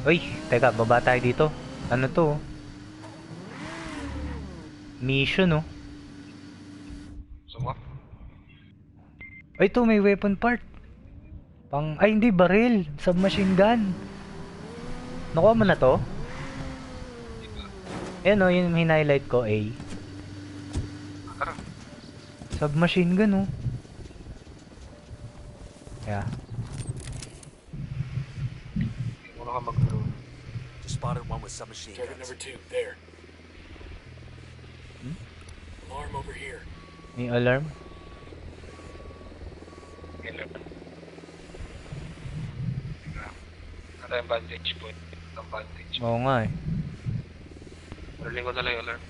Uy, teka, baba tayo dito. Ano to? Mission, oh. Suma? Ay, to may weapon part. Pang, ay hindi, baril. Submachine gun. Nakuha mo na to? Ayan o, yung hinighlight ko, A. Submachine gun, oh. Yeah. Hindi mo na ka mag-drone. Just spotted one with submachine Target guns. number two, there. Alarm over here. May alarm. Kailan? Ano yung vantage point? Ang vantage. Oo nga eh. Paraling ko na lang yung alarm.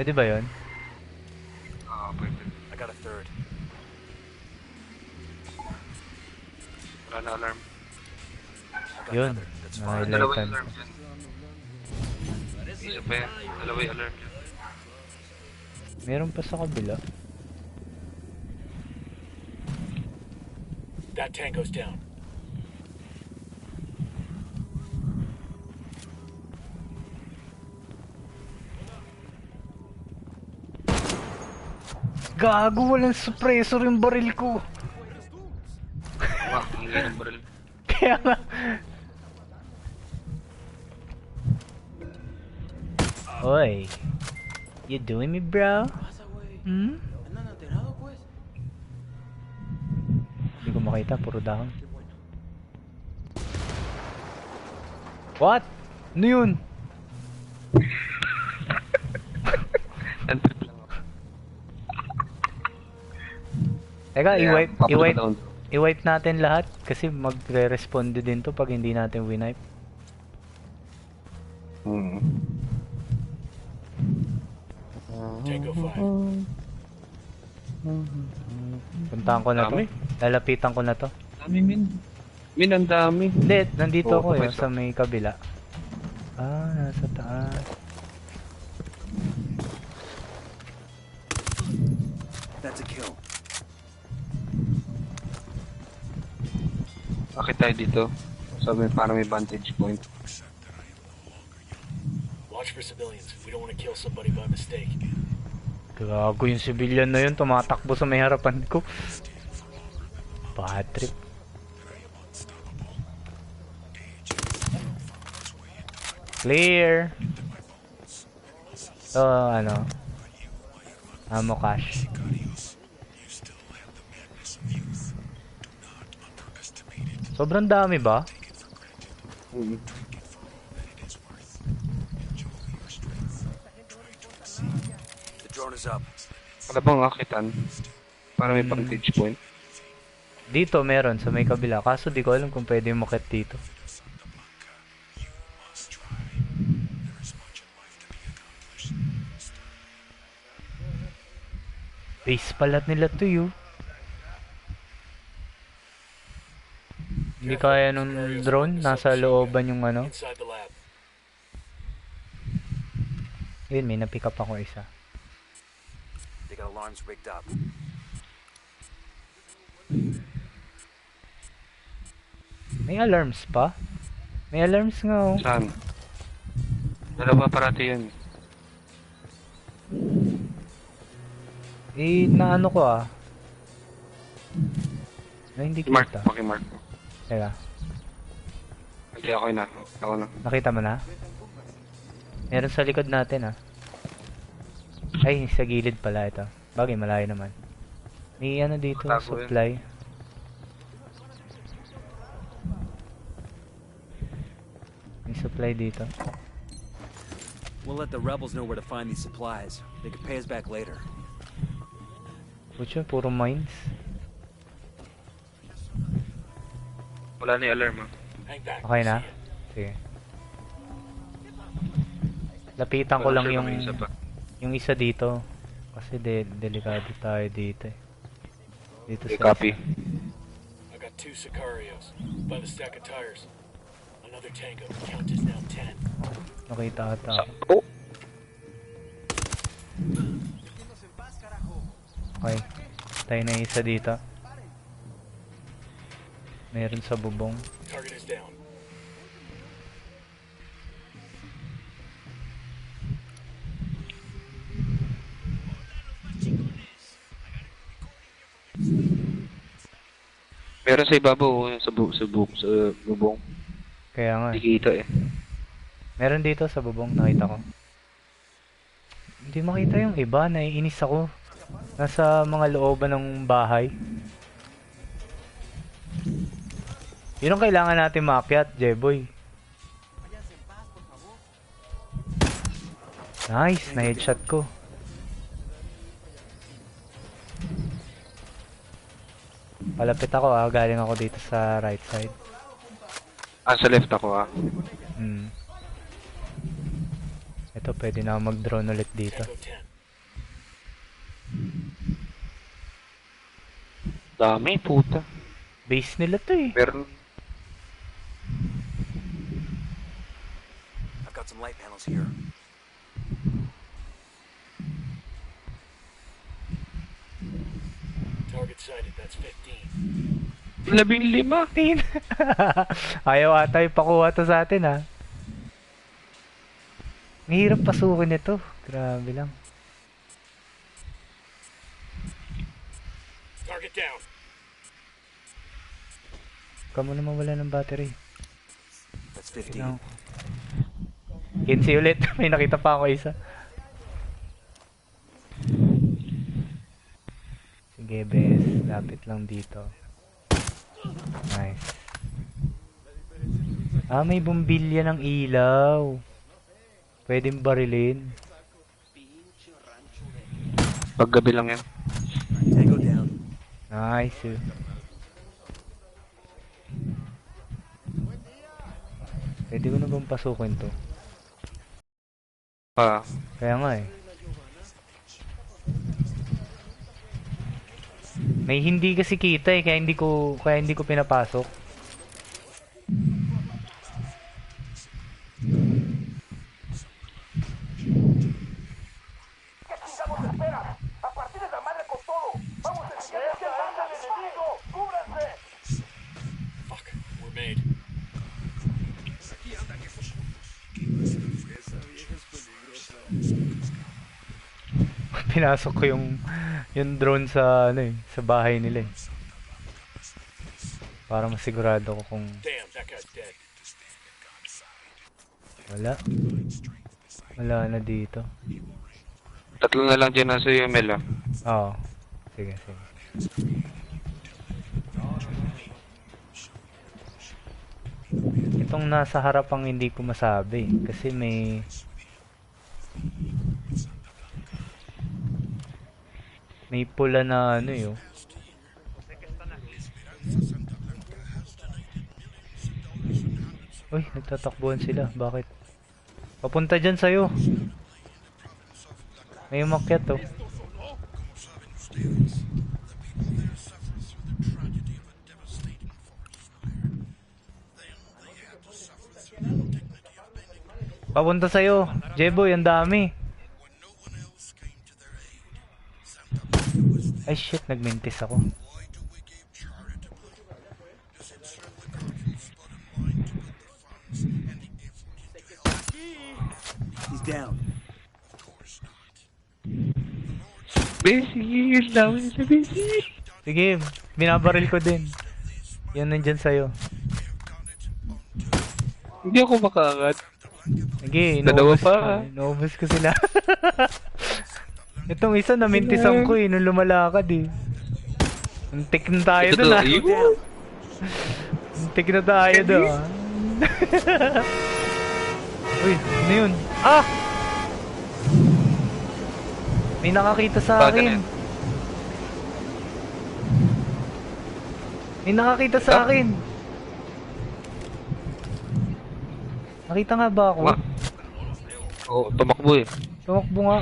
Pwede ba yun? Ah, perfect. I got a third. Wala na alarm. Yun. Dalawa yung alarm dyan. Isa pa yan. Dalawa yung alarm dyan. Meron pa sa kabila. That tango's down. Gago, walang suppressor yung baril ko. Wah, ang baril. Kaya nga. Oy. You doing me, bro? Hmm? Hindi ko makita, puro dahon. What? Ano yun? Ang trip lang ako. Teka, Kaya, i-wipe, papunta i-wipe, doon. I-wipe natin lahat kasi magre-respond din to pag hindi natin winipe. Hmm. Tango five. Puntahan ko na to. Dami. Lalapitan ko na to. Dami, min. Min, ang dami. Hindi, nandito Oo, ako eh, tapos sa may kabila. Ah, nasa taas. That's a kill. Bakit tayo dito? Sabi, parang may vantage point. Watch for civilians. We don't want to kill somebody by mistake. Gago yung civilian na yun, tumatakbo sa may harapan ko. Bad trip. Clear. So, ano? Ammo cash. Sobrang dami ba? Hmm. The drone is up. Wala bang akitan? Para may vantage point. Dito meron sa may kabila. Kaso di ko alam kung pwede umakit dito. Base pala nila to yun. Hindi kaya nung drone. Nasa looban yung ano. Yun, may napick up ako isa. They got alarms rigged up. May alarms pa? May alarms nga oh. Saan? Dalawa parati yun. Eh, naano ko ah. Na hindi Mark, kita. pakimark. Teka, Hindi ako na. Ako na. nakita mo na? Meron sa likod natin ah. Ay, sa gilid pala ito. Bagay, malayo naman. May ano dito, Tago yun. supply. May supply dito. We'll let the rebels know where to find these supplies. They can pay us back later. Pucho, puro mines. Wala na yung alarm ah. Okay na? Sige. Lapitan ko Wala lang sure yung kung may isa pa. yung isa dito. Kasi de delikado tayo dito eh. Dito Okay, sa copy. I got two Sicarios by the stack of tires. Another tango. Count is now ten. nakita ata ako. oh! Okay. Tayo na isa dito. Meron sa bubong. Target is down. Meron sa ibabaw, oh, sa, bu sa, bu sa bubong. Kaya nga. Hindi eh. kita eh. Meron dito sa bubong, nakita ko. Hindi makita yung iba, naiinis ako. Nasa mga looban ng bahay. Yun ang kailangan natin maakyat, Jeboy. Nice, na-headshot ko. Palapit ako ah, galing ako dito sa right side. Ah, sa left ako ah. Hmm. Ito, pwede na ako mag-drone ulit dito. Tango 10. Dami, puta. Base nila to eh. Meron. Got some light panels here. Target sighted. That's 15. Labing lima. Tin. Ayaw ata ipakuha to sa atin ha. Ang hirap pasukin ito. Grabe lang. Target down. Kamo naman wala ng battery. That's 15. No. 15 ulit. May nakita pa ako isa. Sige, bes. Lapit lang dito. Nice. Ah, may bumbilya ng ilaw. Pwedeng barilin. Paggabi lang yan. Nice. eh. Pwede ko na bang pasukin to? Ah, Kaya nga eh. May hindi kasi kita eh, kaya hindi ko kaya hindi ko pinapasok. Pinasok ko yung yung drone sa ano eh, sa bahay nila eh. Para masigurado ko kung wala. Wala na dito. tatlo na lang dyan nasa UML ah. Oo. Sige, sige. Itong nasa harap ang hindi ko masabi kasi may may pula na ano yun. Uy, nagtatakbuhan sila. Bakit? Papunta dyan sa'yo. May umakyat oh. Papunta sa'yo. Jeboy, ang dami. Shit, nagmintis ako. He's down. Basil! Dami sa basil! Sige, binabaril ko din. Yan nandyan sa'yo. Hindi ako makaangat. Sige, Dalawa pa. ko. Inuubos ko sila. Itong isa namintisan ko eh, nung lumalakad eh. Antik na tayo Ito to, ah. Antik na tayo dun ah. Uy, ano yun? Ah! May nakakita sa na akin. May nakakita sa Ah? akin. Nakita nga ba ako? Oo, oh, tumakbo eh. Tumakbo nga.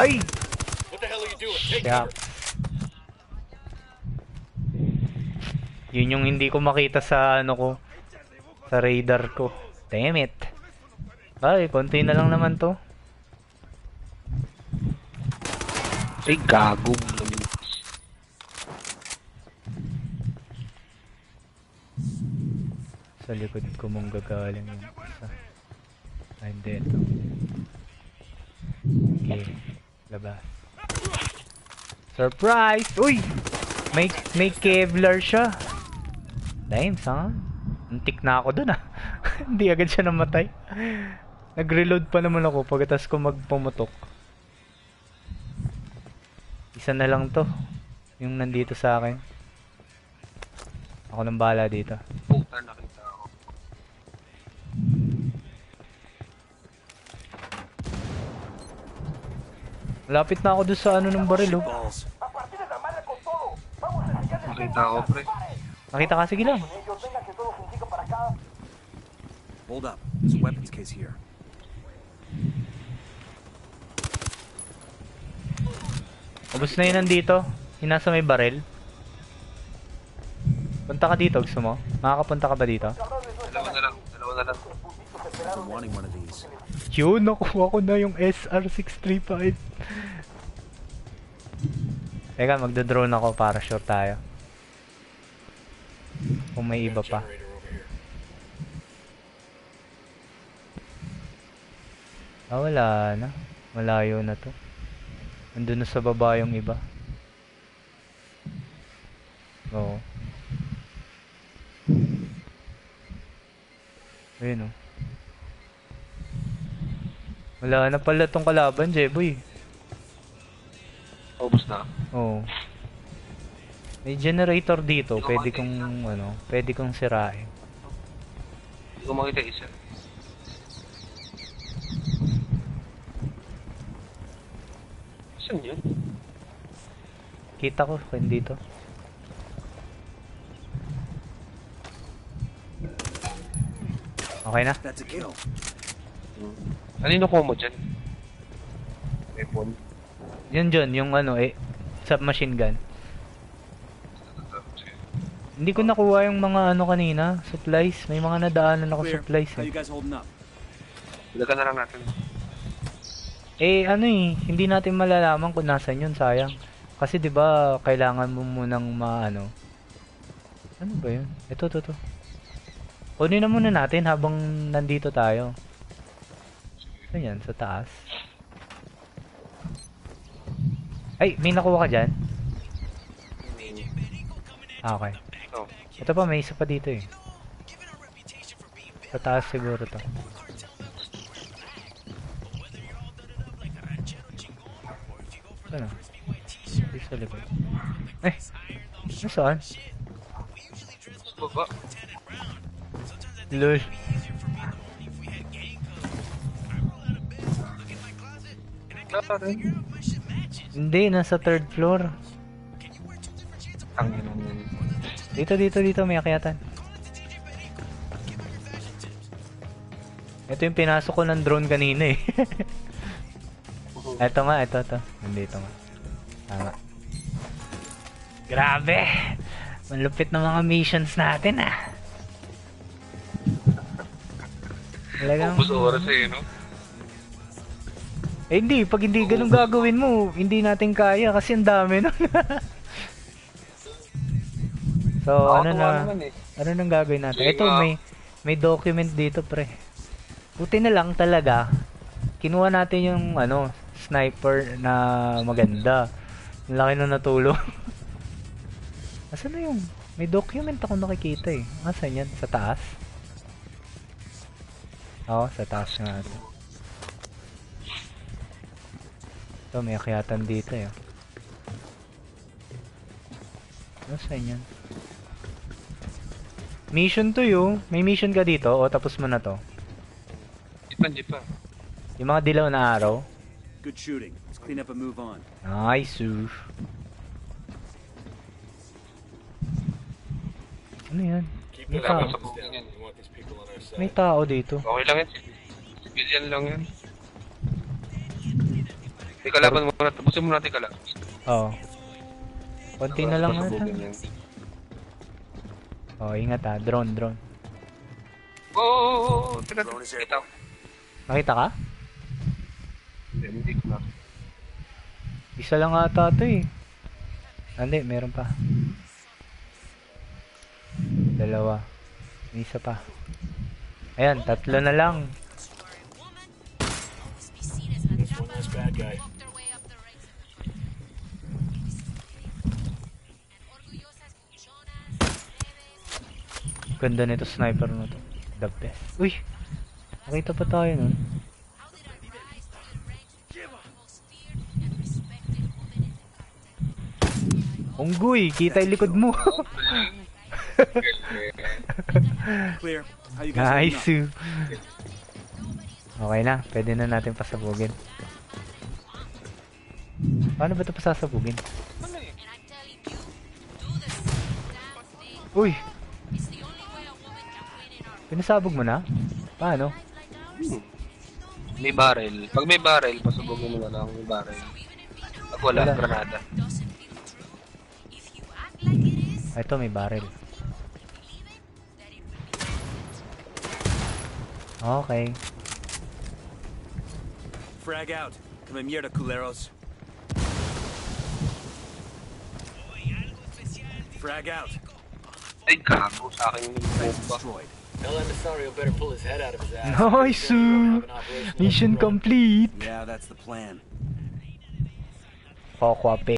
Ay! What the hell are you doing? Take yeah. Yun yung hindi ko makita sa ano ko. Sa radar ko. Damn it. Ay, konti na lang naman to. Ay, gago. Sa likod ko mong gagaling yung isa. I'm dead. Okay. Labas. Surprise! Uy! May, may Kevlar siya. Damn, son. Antik na ako dun ah. Hindi agad siya namatay. Nag-reload pa naman ako pagkatas ko magpumutok. Isa na lang to. Yung nandito sa akin. Ako nang bahala dito. Puta, nakita ako. Malapit na ako doon sa ano ng baril oh. Nakita ako, pre. Nakita ka, sige lang. Hold up. There's a weapons case here. Ubus na yun nandito. Yung nasa may baril. Punta ka dito, gusto mo? Makakapunta ka ba dito? Dalawa na lang. Dalawa na lang. I'm wanting one of these. Yun, nakuha ko na yung SR635. Teka, magdodrone ako para sure tayo. Kung may iba pa. Ah, wala na. Malayo na to. Nandun na sa baba yung iba. Oo. Ayun oh. Wala na pala tong kalaban, Jeboy. Ubus na. Oo. May generator dito, pwede kong ano, pwede kong sirain. Hindi ko makita isa. Saan yun? Kita ko kung dito. Okay na? That's a kill. Ano yung nakuha mo dyan? Weapon. Yun dyan, yung ano eh, submachine gun. Sige. Hindi ko nakuha yung mga ano kanina, supplies. May mga nadaanan ako Clear. supplies eh. Ilagan na lang natin. Eh ano eh, hindi natin malalaman kung nasan yun, sayang. Kasi 'di ba kailangan mo munang maano. Ano ba 'yun? Ito, ito, ito. Kunin na muna natin habang nandito tayo. Ano yan? Sa taas? Ay, may nakuha ka dyan? Ah, okay. Oh. Ito pa, may isa pa dito eh. Sa taas siguro to. Ano? Dito sa likod. Eh! Nasaan? Baba. Lol. Rin. Hindi, nasa third floor. Ang. Dito, dito, dito, may akyatan. Ito yung pinasok ko ng drone kanina eh. ito nga, ito, ito. Nandito nga. Tama. Grabe! Malupit na mga missions natin ah. Talagang... Ubus oras eh, no? Eh hindi, pag hindi ganun gagawin mo, hindi natin kaya kasi ang dami nun. so, ano Nakakatuwa na, naman eh. ano nang gagawin natin? Ito, nga. may, may document dito, pre. Buti na lang talaga, kinuha natin yung, ano, sniper na maganda. Ang laki na natulong. Asan na yung, may document ako nakikita eh. Asan yan? Sa taas? Oo, sa taas nga ito. Ito, may akyatan dito eh. Ano sa yan? Mission to yun. May mission ka dito o tapos mo na to. Di pa, di pa. Yung mga dilaw na araw. Good shooting. Let's clean up and move on. Nice. oof. Ano yan? May tao. May tao dito. Okay lang yan. Civilian lang yan. Teka, laban muna. Tapusin muna natin kalaban. Oo. Konti na lang yan. Oh, ingat ah. Drone, drone. Oo, oo, oo, oo. Teka, Drone is kita. Nakita ka? Hindi, hindi ko na. Isa lang ata to eh. Hindi, meron pa. Dalawa. May isa pa. Ayan, tatlo na lang. There's one less bad guy. Ganda nito sniper na to. The best. Uy! Nakita pa tayo nun. Unggoy, kita yung likod mo. Clear. How you guys nice. Okay na, pwede na natin pasabugin. Paano ba ito pasasabugin? Uy! Pinasabog mo na? Paano? May barrel. Pag may barrel, pasubugin mo na lang yung barrel. Pag wala, Wala. granada. Ito may barrel. Okay. Frag out. Come mierda, culeros. Frag out. Ay, gago sa akin yung bomba. Destroyed. El Emisario better pull his head out of his ass. Nice! They don't have an operation Mission left to run. complete! Yeah, that's the plan. Kokwape.